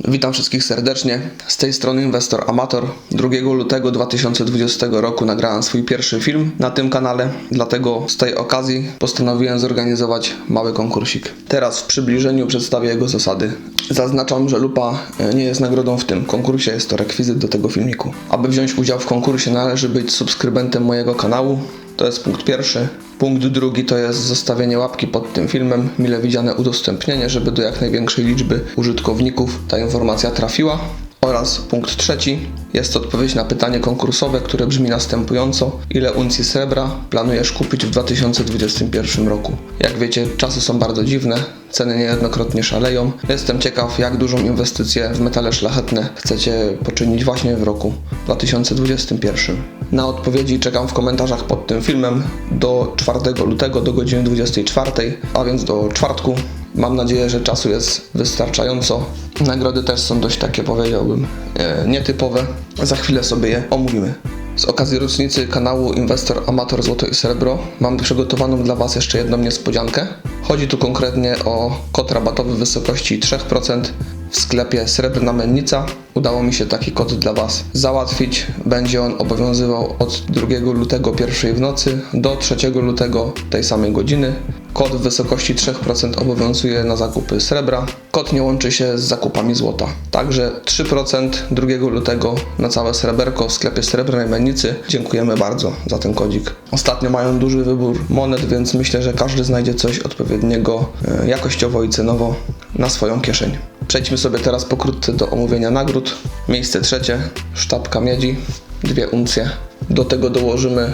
Witam wszystkich serdecznie. Z tej strony Inwestor Amator. 2 lutego 2020 roku nagrałem swój pierwszy film na tym kanale, dlatego z tej okazji postanowiłem zorganizować mały konkursik. Teraz w przybliżeniu przedstawię jego zasady. Zaznaczam, że lupa e, nie jest nagrodą w tym konkursie, jest to rekwizyt do tego filmiku. Aby wziąć udział w konkursie należy być subskrybentem mojego kanału. To jest punkt pierwszy. Punkt drugi to jest zostawienie łapki pod tym filmem, mile widziane udostępnienie, żeby do jak największej liczby użytkowników ta informacja trafiła. Oraz punkt trzeci jest odpowiedź na pytanie konkursowe, które brzmi następująco: ile uncji srebra planujesz kupić w 2021 roku? Jak wiecie, czasy są bardzo dziwne, ceny niejednokrotnie szaleją. Jestem ciekaw, jak dużą inwestycję w metale szlachetne chcecie poczynić właśnie w roku 2021. Na odpowiedzi czekam w komentarzach pod tym filmem do 4 lutego do godziny 24, a więc do czwartku. Mam nadzieję, że czasu jest wystarczająco. Nagrody też są dość takie, powiedziałbym, e, nietypowe. Za chwilę sobie je omówimy. Z okazji rocznicy kanału Inwestor Amator Złoto i Srebro mam przygotowaną dla Was jeszcze jedną niespodziankę. Chodzi tu konkretnie o kod rabatowy w wysokości 3% w sklepie Srebrna Mennica. Udało mi się taki kod dla Was załatwić. Będzie on obowiązywał od 2 lutego pierwszej w nocy do 3 lutego tej samej godziny. Kod w wysokości 3% obowiązuje na zakupy srebra. Kod nie łączy się z zakupami złota. Także 3% 2 lutego na całe sreberko w sklepie Srebrnej Mennicy. Dziękujemy bardzo za ten kodzik. Ostatnio mają duży wybór monet, więc myślę, że każdy znajdzie coś odpowiedniego e, jakościowo i cenowo na swoją kieszeń. Przejdźmy sobie teraz pokrótce do omówienia nagród. Miejsce trzecie, sztabka miedzi, dwie uncje. Do tego dołożymy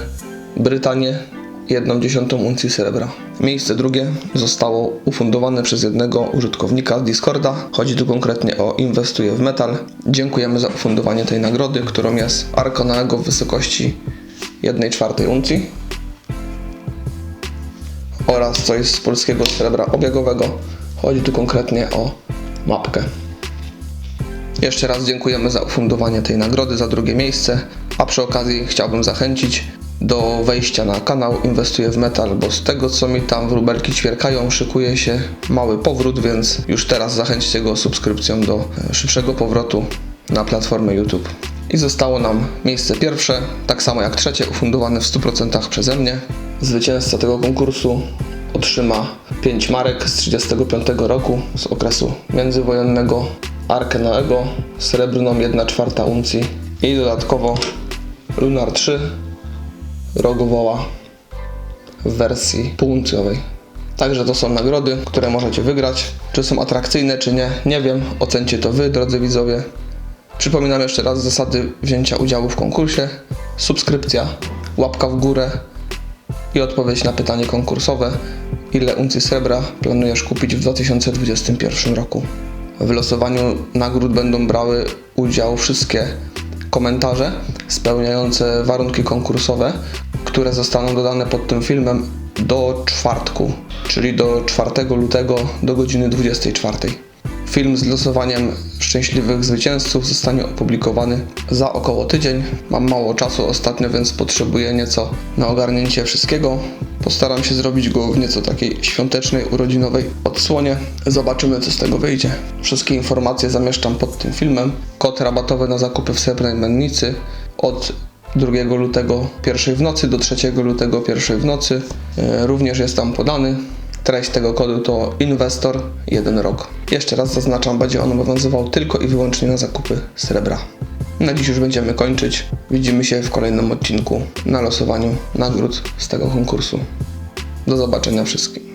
Brytanię, jedną dziesiątą uncji srebra. Miejsce drugie zostało ufundowane przez jednego użytkownika z Discorda. Chodzi tu konkretnie o Inwestuję w Metal. Dziękujemy za ufundowanie tej nagrody, którą jest Arko Naego w wysokości 1 czwartej uncji oraz coś z polskiego srebra obiegowego. Chodzi tu konkretnie o mapkę. Jeszcze raz dziękujemy za ufundowanie tej nagrody za drugie miejsce, a przy okazji chciałbym zachęcić do wejścia na kanał Inwestuję w Metal, bo z tego co mi tam wróbelki ćwierkają, szykuje się mały powrót, więc już teraz zachęćcie go subskrypcją do e, szybszego powrotu na platformę YouTube. I zostało nam miejsce pierwsze, tak samo jak trzecie, ufundowane w 100% przeze mnie. Zwycięzca tego konkursu otrzyma 5 marek z 35 roku z okresu międzywojennego, Arkę Noego, srebrną 1 czwarta uncji i dodatkowo Lunar 3 rogowoła w wersji półuncjowej. Także to są nagrody, które możecie wygrać. Czy są atrakcyjne, czy nie, nie wiem. Ocencie to Wy, drodzy widzowie. Przypominam jeszcze raz zasady wzięcia udziału w konkursie. Subskrypcja, łapka w górę i odpowiedź na pytanie konkursowe. Ile uncji srebra planujesz kupić w 2021 roku? W losowaniu nagród będą brały udział wszystkie komentarze spełniające warunki konkursowe, które zostaną dodane pod tym filmem do czwartku, czyli do 4 lutego do godziny 24. Film z losowaniem szczęśliwych zwycięzców zostanie opublikowany za około tydzień. Mam mało czasu ostatnio, więc potrzebuję nieco na ogarnięcie wszystkiego. Postaram się zrobić go w nieco takiej świątecznej, urodzinowej odsłonie. Zobaczymy, co z tego wyjdzie. Wszystkie informacje zamieszczam pod tym filmem. Kod rabatowy na zakupy w Srebrnej Mennicy od 2 lutego pierwszej w nocy do 3 lutego pierwszej w nocy. E, Również jest tam podany. Treść tego kodu to inwestor 1 rok. Jeszcze raz zaznaczam, będzie on obowiązywał tylko i wyłącznie na zakupy srebra. Na dziś już będziemy kończyć. Widzimy się w kolejnym odcinku na losowaniu nagród z tego konkursu. Do zobaczenia wszystkim.